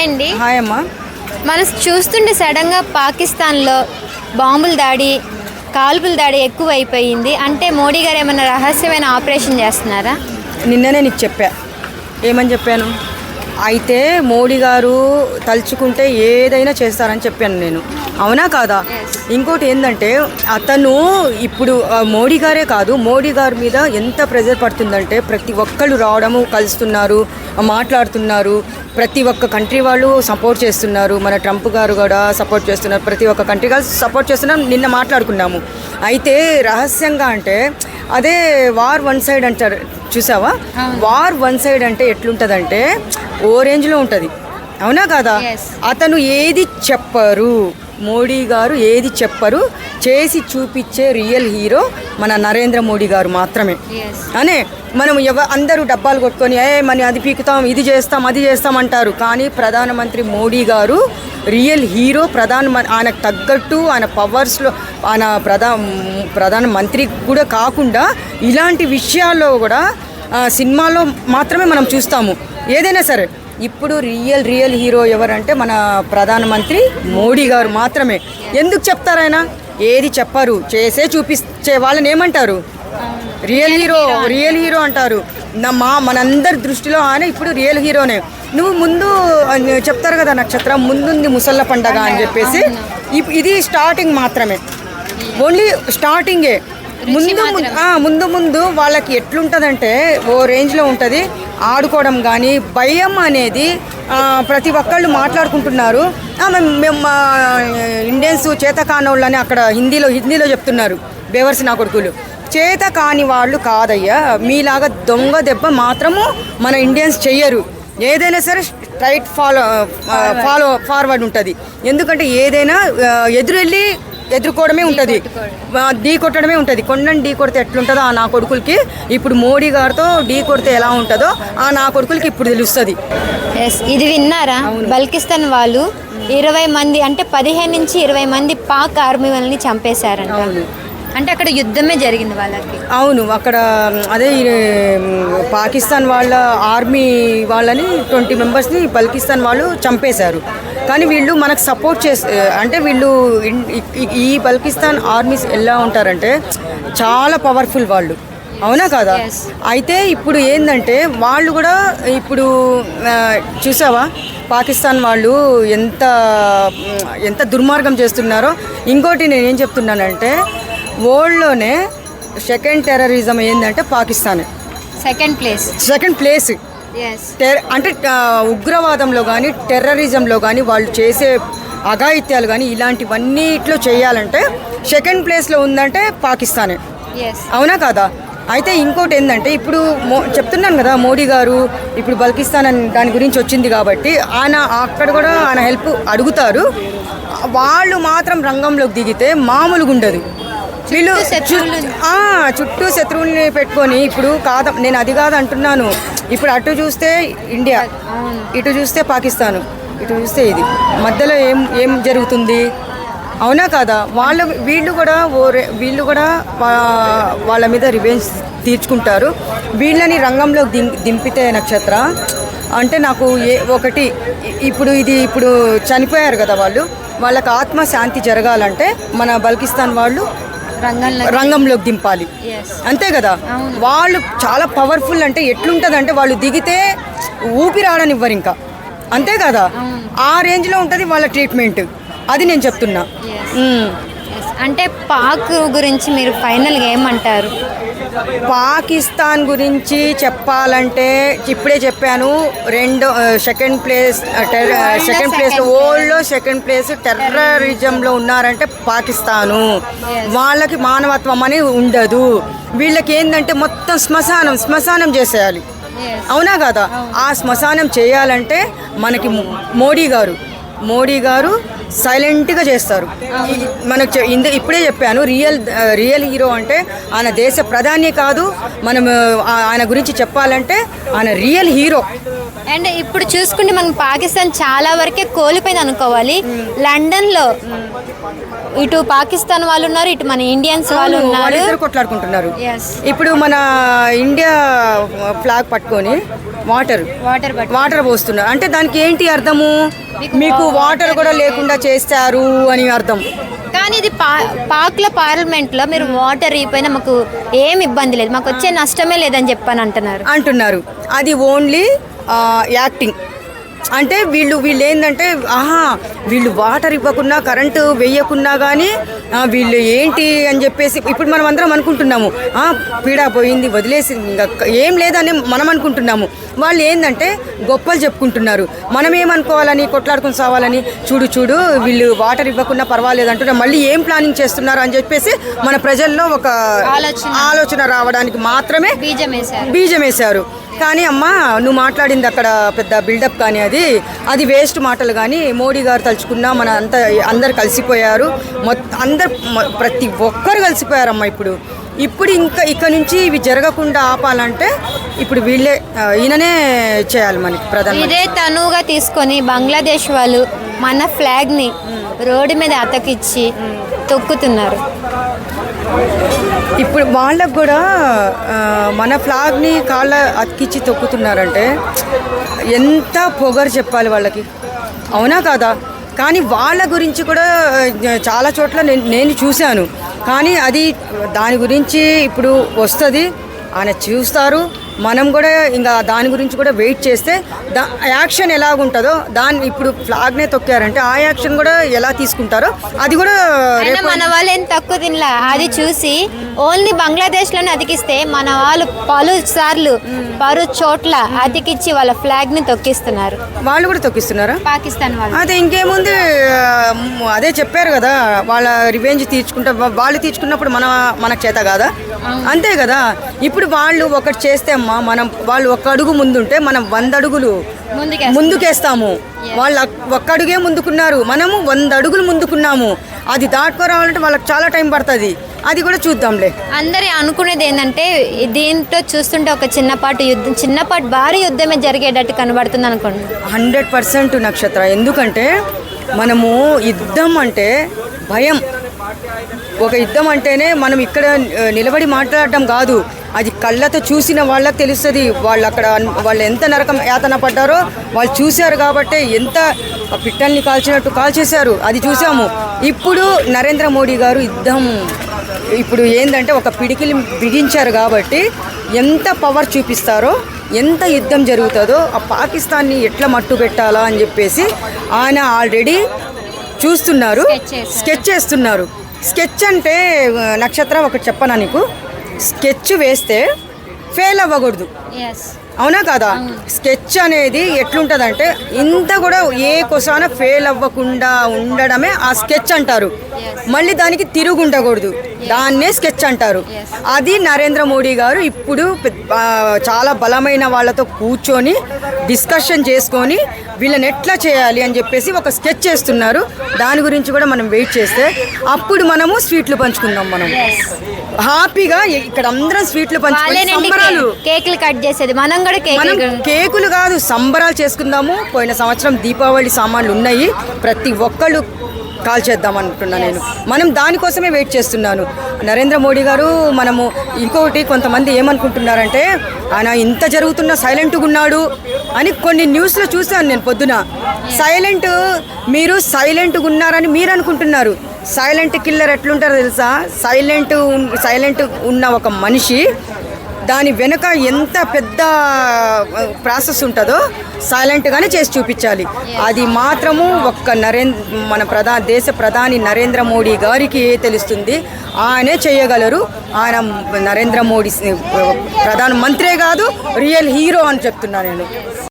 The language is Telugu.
హాయ్ అండి. హాయ్ అమ్మా. మనం చూస్తుంటే సడన్గా పాకిస్తాన్లో బాంబుల దాడి కాల్పుల దాడి ఎక్కువ అయిపోయింది అంటే మోడీ గారు ఏమైనా రహస్యమైన ఆపరేషన్ చేస్తున్నారా? నిన్ననే నీకు చెప్పా. ఏమని చెప్పాను? అయితే మోడీ గారు తలుచుకుంటే ఏదైనా చేస్తారని చెప్పాను నేను. అవునా కాదా? ఇంకోటి ఏంటంటే అతను ఇప్పుడు మోడీ గారే కాదు మోడీ గారి మీద ఎంత ప్రెజర్ పడుతుందంటే ప్రతి ఒక్కళ్ళు రావడము కలుస్తున్నారు మాట్లాడుతున్నారు. ప్రతి ఒక్క కంట్రీ వాళ్ళు సపోర్ట్ చేస్తున్నారు. మన ట్రంప్ గారు కూడా సపోర్ట్ చేస్తున్నారు. ప్రతి ఒక్క కంట్రీ వాళ్ళు సపోర్ట్ చేస్తున్నారు. నిన్న మాట్లాడుకున్నాము. అయితే రహస్యంగా అంటే అదే వార్ వన్ సైడ్ అంటారు చూసావా? వార్ వన్ సైడ్ అంటే ఎట్లుంటుందంటే ఓ రేంజ్లో ఉంటుంది. అవునా కదా. అతను ఏది చెప్పరు. మోడీ గారు ఏది చెప్పరు చేసి చూపించే రియల్ హీరో మన నరేంద్ర మోడీ గారు మాత్రమే. అనే మనం ఎవ అందరూ డబ్బాలు కొట్టుకొని ఏ మన అది పీకుతాం ఇది చేస్తాం అది చేస్తాం అంటారు. కానీ ప్రధానమంత్రి మోడీ గారు రియల్ హీరో ప్రధాన ఆయనకు తగ్గట్టు ఆయన పవర్స్లో ఆయన ప్రధా ప్రధాన మంత్రి కూడా కాకుండా ఇలాంటి విషయాల్లో కూడా సినిమాలో మాత్రమే మనం చూస్తాము. ఏదైనా సరే ఇప్పుడు రియల్ రియల్ హీరో ఎవరంటే మన ప్రధానమంత్రి మోడీ గారు మాత్రమే. ఎందుకు చెప్తారు ఆయన? ఏది చెప్పరు? చేసే చూపించే వాళ్ళని ఏమంటారు? రియల్ హీరో రియల్ హీరో అంటారు. నా మా మనందరి దృష్టిలో ఆయన ఇప్పుడు రియల్ హీరోనే. నువ్వు ముందు చెప్తారు కదా నక్షత్రం ముందుంది ముసళ్ళ పండగ అని చెప్పేసి ఇది స్టార్టింగ్ మాత్రమే. ఓన్లీ స్టార్టింగే. ముందు ముందు- ముందు వాళ్ళకి ఎట్లుంటుందంటే ఓ రేంజ్లో ఉంటుంది. ఆడుకోవడం కానీ భయం అనేది ప్రతి ఒక్కళ్ళు మాట్లాడుకుంటున్నారు. మేము ఇండియన్స్ చేత కానోళ్ళని అక్కడ హిందీలో హిందీలో చెప్తున్నారు బేవర్సి నా కొడుకులు. చేత కాని వాళ్ళు కాదయ్యా మీలాగా దొంగ దెబ్బ మాత్రము మన ఇండియన్స్ చెయ్యరు. ఏదైనా సరే స్ట్రైట్ ఫాలో ఫాలో ఫార్వర్డ్ ఉంటుంది. ఎందుకంటే ఏదైనా ఎదురెళ్ళి ఎదుర్కోవడమే ఉంటుంది. ఢీ కొట్టడమే ఉంటుంది. కొండని ఢీ కొడితే ఎట్లుంటుందో ఆ నా కొడుకులకి. ఇప్పుడు మోడీ గారితో ఢీ కొడితే ఎలా ఉంటుందో ఆ నా కొడుకులకి ఇప్పుడు తెలుస్తుంది. ఎస్ ఇది విన్నారా? బల్కిస్తాన్ వాళ్ళు ఇరవై మంది అంటే పదిహేను నుంచి ఇరవై మంది పాక్ ఆర్మీ వాళ్ళని చంపేశారంట. అంటే అక్కడ యుద్ధమే జరిగింది వాళ్ళకి. అవును అక్కడ అదే పాకిస్తాన్ వాళ్ళ ఆర్మీ వాళ్ళని ట్వంటీ మెంబర్స్ని పాకిస్తాన్ వాళ్ళు చంపేశారు. కానీ వీళ్ళు మనకు సపోర్ట్ చేసి అంటే వీళ్ళు ఈ- పాకిస్తాన్ ఆర్మీస్ ఎలా ఉంటారంటే చాలా పవర్ఫుల్ వాళ్ళు. అవునా కదా. అయితే ఇప్పుడు ఏంటంటే వాళ్ళు కూడా ఇప్పుడు చూసావా? పాకిస్తాన్ వాళ్ళు ఎంత ఎంత దుర్మార్గం చేస్తున్నారో. ఇంకోటి నేను ఏం చెప్తున్నానంటే వరల్డ్లోనే సెకండ్ టెర్రరిజం ఏంటంటే Pakistan. Second place. Second place. అంటే ఉగ్రవాదంలో కానీ టెర్రరిజంలో కానీ వాళ్ళు చేసే అఘాయిత్యాలు కానీ ఇలాంటివన్నిట్లో చేయాలంటే సెకండ్ ప్లేస్లో ఉందంటే పాకిస్తానే. అవునా కాదా? అయితే ఇంకోటి ఏంటంటే ఇప్పుడు మో చెప్తున్నాను కదా మోడీ గారు ఇప్పుడు బల్కిస్తాన్ అని దాని గురించి వచ్చింది కాబట్టి ఆయన అక్కడ కూడా ఆయన హెల్ప్ అడుగుతారు. వాళ్ళు మాత్రం రంగంలోకి దిగితే మామూలుగా ఉండదు వీళ్ళు చుట్టూ శత్రువుల్ని పెట్టుకొని ఇప్పుడు కాదు నేను అది కాదు అంటున్నాను. ఇప్పుడు అటు చూస్తే ఇండియా ఇటు చూస్తే పాకిస్తాన్ ఇటు చూస్తే ఇది. మధ్యలో ఏం ఏం జరుగుతుంది? అవునా కదా? వాళ్ళ వీళ్ళు కూడా ఓ రే- వీళ్ళు కూడా వాళ్ళ మీద రివెంజ్ తీర్చుకుంటారు. వీళ్ళని రంగంలోకి దిం దింపితే నక్షత్ర. అంటే నాకు ఏ ఒకటి ఇప్పుడు ఇది ఇప్పుడు చనిపోయారు కదా వాళ్ళు. వాళ్ళకి ఆత్మ శాంతి జరగాలంటే మన బల్కిస్తాన్ వాళ్ళు రంగంలో రంగంలోకి దింపాలి. అంతే కదా. వాళ్ళు చాలా పవర్ఫుల్ అంటే ఎట్లుంటుంది అంటే వాళ్ళు దిగితే ఊపిరి ఆడనివ్వరు ఇంకా. అంతే కదా? ఆ రేంజ్లో ఉంటుంది వాళ్ళ ట్రీట్మెంట్ అది నేను చెప్తున్నా. అంటే పాక్ గురించి మీరు ఫైనల్గా ఏమంటారు? పాకిస్తాన్ గురించి చెప్పాలంటే ఇప్పుడే చెప్పాను రెండో సెకండ్ ప్లేస్ సెకండ్ ప్లేస్ వరల్డ్లో సెకండ్ ప్లేస్ టెర్రరిజంలో ఉన్నారంటే పాకిస్తాను. వాళ్ళకి మానవత్వం అని ఉండదు. వీళ్ళకి ఏంటంటే మొత్తం శ్మశానం శ్మశానం చేసేయాలి. అవునా కదా? ఆ శ్మశానం చేయాలంటే మనకి మోడీ గారు మోడీ గారు సైలెంట్గా చేస్తారు. మనకు ఇంద ఇప్పుడే చెప్పాను రియల్ రియల్ హీరో అంటే ఆయన దేశ ప్రధాని కాదు మనం ఆయన గురించి చెప్పాలంటే ఆయన రియల్ హీరో. అండ్ ఇప్పుడు చూసుకుంటే మనం పాకిస్తాన్ చాలా వరకే కోల్పోయింది అనుకోవాలి. లండన్లో ఇటు పాకిస్తాన్ వాళ్ళు ఉన్నారు ఇటు మన ఇండియన్స్ వాళ్ళు ఉన్నారు. కొట్లాడుకుంటున్నారు. ఇప్పుడు మన ఇండియా ఫ్లాగ్ పట్టుకొని వాటర్ వాటర్ వాటర్ పోస్తున్నారు. అంటే దానికి ఏంటి అర్థము? మీకు వాటర్ కూడా లేకుండా చేస్తారు అని అర్థం. కానీ ఇది పా పాక్ల పార్లమెంట్లో మీరు వాటర్ ఇపోయినా మాకు ఏం ఇబ్బంది లేదు. మాకు వచ్చే నష్టమే లేదని చెప్పని అంటున్నారు. అంటున్నారు. అది ఓన్లీ యాక్టింగ్ అంటే వీళ్ళు వీళ్ళు ఏంటంటే ఆహా వీళ్ళు వాటర్ ఇవ్వకున్నా కరెంటు వేయకున్నా కానీ వీళ్ళు ఏంటి అని చెప్పేసి ఇప్పుడు మనం అందరం అనుకుంటున్నాము. "ఆ, పీడా పోయింది వదిలేసి ఏం లేదని మనం అనుకుంటున్నాము. వాళ్ళు ఏంటంటే గొప్పలు చెప్పుకుంటున్నారు. మనం ఏమనుకోవాలని కొట్లాడుకుని సావాలని చూడు చూడు వీళ్ళు వాటర్ ఇవ్వకున్నా పర్వాలేదు అంటున్నారు. మళ్ళీ ఏం ప్లానింగ్ చేస్తున్నారు అని చెప్పేసి మన ప్రజల్లో ఒక ఆలోచన. ఆలోచన రావడానికి మాత్రమే బీజం వేశారు. కానీ అమ్మ నువ్వు మాట్లాడింది అక్కడ పెద్ద బిల్డప్ కానీ అది. అది వేస్ట్ మాటలు కానీ మోడీ గారు తలుచుకున్నా మన అంత అందరు కలిసిపోయారు. మొత్తం అందరు ప్రతి ఒక్కరు కలిసిపోయారమ్మా ఇప్పుడు. ఇప్పుడు ఇంకా ఇక్కడ నుంచి ఇవి జరగకుండా ఆపాలంటే ఇప్పుడు వీళ్ళే ఈయననే చేయాలి మనకి ప్రధాన ఇదే తనువుగా తీసుకొని బంగ్లాదేశ్ వాళ్ళు మన ఫ్లాగ్ని రోడ్డు మీద అతకిచ్చి తొక్కుతున్నారు. ఇప్పుడు వాళ్ళకు కూడా మన ఫ్లాగ్ని కాళ్ళ అతికిచ్చి తొక్కుతున్నారంటే ఎంత పొగరు చెప్పాలి వాళ్ళకి. అవునా కాదా? కానీ వాళ్ళ గురించి కూడా చాలా చోట్ల నేను నేను చూశాను. కానీ అది దాని గురించి ఇప్పుడు వస్తుంది. ఆయన చూస్తారు. మనం కూడా ఇంకా దాని గురించి కూడా వెయిట్ చేస్తే దా యాక్షన్ ఎలాగుంటుందో దాన్ని ఇప్పుడు ఫ్లాగ్నే తొక్కారంటే ఆ యాక్షన్ కూడా ఎలా తీసుకుంటారో అది కూడా మన వాళ్ళు ఏం తక్కువ తినలా. అది చూసి ఓన్లీ బంగ్లాదేశ్లోనే అతికిస్తే మన వాళ్ళు పలు సార్లు పలు చోట్ల అతికిచ్చి వాళ్ళ ఫ్లాగ్ని తొక్కిస్తున్నారు. వాళ్ళు కూడా తొక్కిస్తున్నారా? పాకిస్తాన్ వాళ్ళు. అదే ఇంకేముంది అదే చెప్పారు కదా వాళ్ళ రివెంజ్ తీర్చుకుంటా వాళ్ళు తీర్చుకున్నప్పుడు మన మనకు చేత కాదా? అంతే కదా. ఇప్పుడు వాళ్ళు ఒకటి చేస్తే అమ్మా మనం వాళ్ళు ఒక్క అడుగు ముందుంటే మనం వంద అడుగులు ముందుకే ముందుకేస్తాము. వాళ్ళు ఒక్క అడుగే ముందుకున్నారు. మనము వంద అడుగులు ముందుకున్నాము. అది దాటుకో రావాలంటే వాళ్ళకి చాలా టైం పడుతుంది. అది కూడా చూద్దాంలే. అందరి అనుకునేది ఏంటంటే దీంట్లో చూస్తుంటే ఒక చిన్నపాటి యుద్ధం చిన్నపాటి భారీ యుద్ధమే జరిగేటట్టు కనబడుతుంది అనుకోండి. హండ్రెడ్ పర్సెంట్ నక్షత్ర. ఎందుకంటే మనము యుద్ధం అంటే భయం. ఒక యుద్ధం అంటేనే మనం ఇక్కడ నిలబడి మాట్లాడటం కాదు. అది కళ్ళతో చూసిన వాళ్ళకి తెలుస్తుంది. వాళ్ళు అక్కడ వాళ్ళు ఎంత నరకం యాతన పడ్డారో వాళ్ళు చూశారు కాబట్టి ఎంత పిట్టల్ని కాల్చినట్టు కాల్చేశారు. అది చూసాము. ఇప్పుడు నరేంద్ర మోడీ గారు యుద్ధం ఇప్పుడు ఏంటంటే ఒక పిడికిలి బిగించారు కాబట్టి ఎంత పవర్ చూపిస్తారో ఎంత యుద్ధం జరుగుతుందో ఆ పాకిస్తాన్ని ఎట్లా మట్టు పెట్టాలా అని చెప్పేసి ఆయన ఆల్రెడీ చూస్తున్నారు. స్కెచ్ చేస్తున్నారు. స్కెచ్ అంటే నక్షత్రం ఒకటి చెప్పనా నీకు? స్కెచ్ వేస్తే ఫెయిల్ అవ్వకూడదు. ఎస్ అవునా కాదా? స్కెచ్ అనేది ఎట్లుంటదంటే ఇంత కూడా ఏ కొసాన ఫెయిల్ అవ్వకుండా ఉండడమే ఆ స్కెచ్ అంటారు. మళ్ళీ దానికి తిరుగు ఉండకూడదు. దాన్నే స్కెచ్ అంటారు. అది నరేంద్ర మోడీ గారు ఇప్పుడు చాలా బలమైన వాళ్ళతో కూర్చొని డిస్కషన్ చేసుకొని వీళ్ళని ఎట్లా చేయాలి అని చెప్పేసి ఒక స్కెచ్ చేస్తున్నారు. దాని గురించి కూడా మనం వెయిట్ చేస్తే అప్పుడు మనము స్వీట్లు పంచుకుందాం మనం. హ్యాపీగా ఇక్కడ అందరం స్వీట్లు పంచుకొని సంబరాలు. కేకులు కట్ చేసేది. మనం కూడా మనం కేకులు కాదు సంబరాలు చేసుకుందాము. పోయిన సంవత్సరం దీపావళి సామాన్లు ఉన్నాయి. ప్రతి ఒక్కళ్ళు కాల్ చేద్దాం అంటున్నా నేను. మనం దానికోసమే వెయిట్ చేస్తున్నాను. నరేంద్ర మోడీ గారు మనము ఇంకొకటి కొంతమంది ఏమనుకుంటున్నారంటే ఆయన ఇంత జరుగుతున్న సైలెంట్గా ఉన్నాడు అని కొన్ని న్యూస్లో చూశాను నేను పొద్దున. సైలెంట్ మీరు సైలెంట్గా ఉన్నారని మీరు అనుకుంటున్నారు. సైలెంట్ కిల్లర్ ఎట్లుంటారో తెలుసా? సైలెంట్ సైలెంట్ ఉన్న ఒక మనిషి దాని వెనుక ఎంత పెద్ద ప్రాసెస్ ఉంటుందో సైలెంట్గానే చేసి చూపించాలి. అది మాత్రము ఒక్క నరేంద్ర మన ప్రధా దేశ ప్రధాని నరేంద్ర మోడీ గారికి తెలుస్తుంది. ఆయనే చేయగలరు. ఆయన నరేంద్ర మోడీ ప్రధాన మంత్రే కాదు రియల్ హీరో అని చెప్తున్నాను నేను.